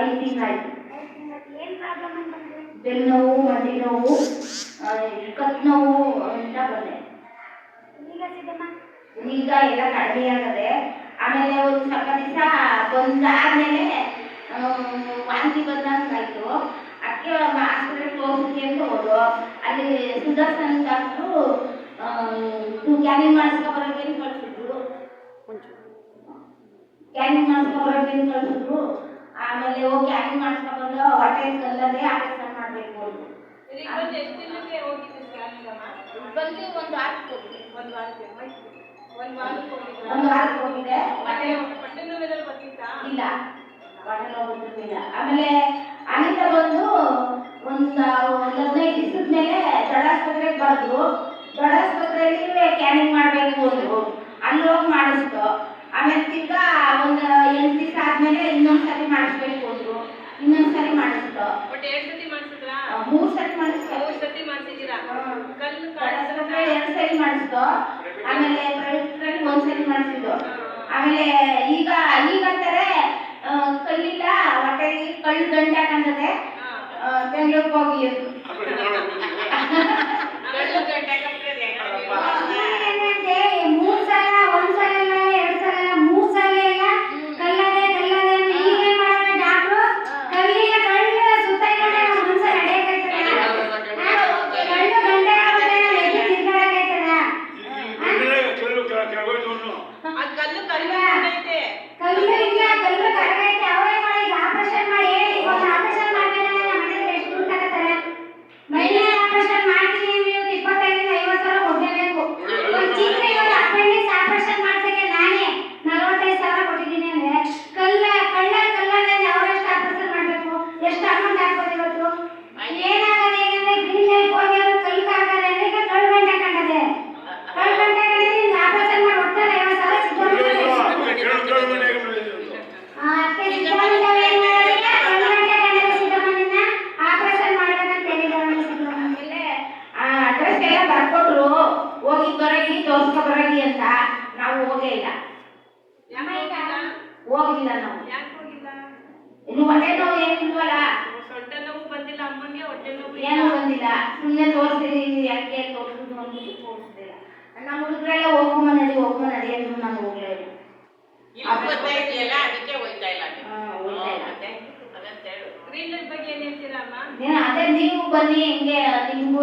ಐದು ತಿಂಗಳಾಯ್ತು ಬೆನ್ನು ನೋವು ಮಂಡಿ ನೋವು ಕತ್ ನೋವು ಅಂತ ಬಂದೆ. ಈಗ ಎಲ್ಲ ಕಡಿಮೆ ಆಗದೆ ಆಮೇಲೆ ಒಂದು ಸ್ವಲ್ಪ ದಿವಸ ಬಂದಾದ್ಮೇಲೆ ವಾಂತಿ ಆಯಿತು ಅದಕ್ಕೆ ಹಾಸ್ಪಿಟಲ್ ತೋರಿಸಿ ಅಂತ ಹೋದ್ರು ಅಲ್ಲಿ ಸುದರ್ಶನ್ ಡಾಕ್ಟ್ರು ಸ್ಕ್ಯಾನಿಂಗ್ ಮಾಡಿಸ್ಕೊಬರೋಕೆ ಕಳಿಸಿದ್ರು? ಸ್ಕ್ಯಾನಿಂಗ್ ಮಾಡಿಸ್ಕೊಬರೋಕೆ ಕಳಿಸಿದ್ರು? ಆಮೇಲೆ ಹೋಗಿ ಸ್ಕ್ಯಾನಿಂಗ್ ಮಾಡಿಸ್ಕೊಬಂದು ಹೊಟ್ಟೆ ಕಲ್ಲದೆ ಆಪರೇಷನ್ ಮಾಡಬೇಕು ಬಂದು ಒಂದು ವಾರಕ್ಕೆ ಹೋಗಿದೆ ಒಂದು ವಾರಕ್ಕೆ? ಒಂದು ವಾರಕ್ಕೆ ಹೋಗಿದ್ರಾ? ಒಂದು ವಾರಕ್ಕೆ ಹೋಗಿದೆ ಮತ್ತೆ ಮತ್ತೆ ಹೊಟ್ಟೆ ನೋವೆಲ್ಲ ಬರ್ತಿತ್ತಾ ಇಲ್ಲ. ಹೊಟ್ಟೆ ನೋವು ಬರ್ತಿರ್ಲಿಲ್ಲ. ಆಮೇಲೆ ಅನಿತ ಬಂದು ಒಂದು ಒಂದು ಹದಿನೈದು ದಿವಸದ ಮೇಲೆ ದೊಡ್ಡಾಸ್ಪತ್ರೆಗೆ ಬರೆದ್ರು. ದೊಡ್ಡಾಸ್ಪತ್ರೆಯಲ್ಲಿ ಸ್ಕ್ಯಾನಿಂಗ್ ಮಾಡಬೇಕು ಅಂದ್ರು. ಅಲ್ಲಿ ಹೋಗಿ ಮಾಡಿಸ್ತು. ಆಮೇಲೆ ತಿರ್ಗಾ ಸರಿ ಆಮೇಲೆ ಪ್ರೈವೇಟ್ ಒಂದು ಸರಿ ಮಾಡಿಸಿದ್ದು. ಆಮೇಲೆ ಈಗ ಈಗ ಅಂತಾರೆ ಕಲ್ಲಿಲ್ಲ ಹೊಟ್ಟೆಗೆ ಕಳ್ಳು ಗಂಟೆ ಹಾಕಂತದೆ ಬೆಂಗಳೂರಿಗೆ ಹೋಗಿ ತೋರ್ಸ್ಕೊ ಬರಗಿ ಅಂತ ನಾವು ಹೋಗೇ ಇಲ್ಲ. ಹೋಗಿಲ್ಲ? ಹೋಗಿಲ್ಲ ನಾವು. ಯಾಕೆ ಹೋಗಿಲ್ಲ? ಇನ್ನು ಹೊಟ್ಟೆ ನೋವು ಏನಿಲ್ವಲ್ಲ ಹೊಟ್ಟೆ ನೋವು ಬಂದಿಲ್ಲ ಅಮ್ಮನಿಗೆ ಹೊಟ್ಟೆ ನೋವು ಏನು ಬಂದಿಲ್ಲ. ಸುಮ್ಮನೆ ತೋರಿಸಿದೀವಿ ಯಾಕೆ ತೋರಿಸಿದ್ರು ಅಂತ ತೋರಿಸ್ತಿಲ್ಲ ನಮ್ಮ ಹುಡುಗರೆಲ್ಲ ಹೋಗುವ ನಡಿ ಹೋಗುವ ನಡಿ ಅಂದ್ರು ನಾನು ಹೋಗ್ಲೇ ಇಲ್ಲ. ಅದಕ್ಕೆ ಹೋಯ್ತಾ ಇಲ್ಲ ಅದೇ ನೀವು ಬನ್ನಿ ಹಿಂಗೆ ನಿಮ್ಗೂ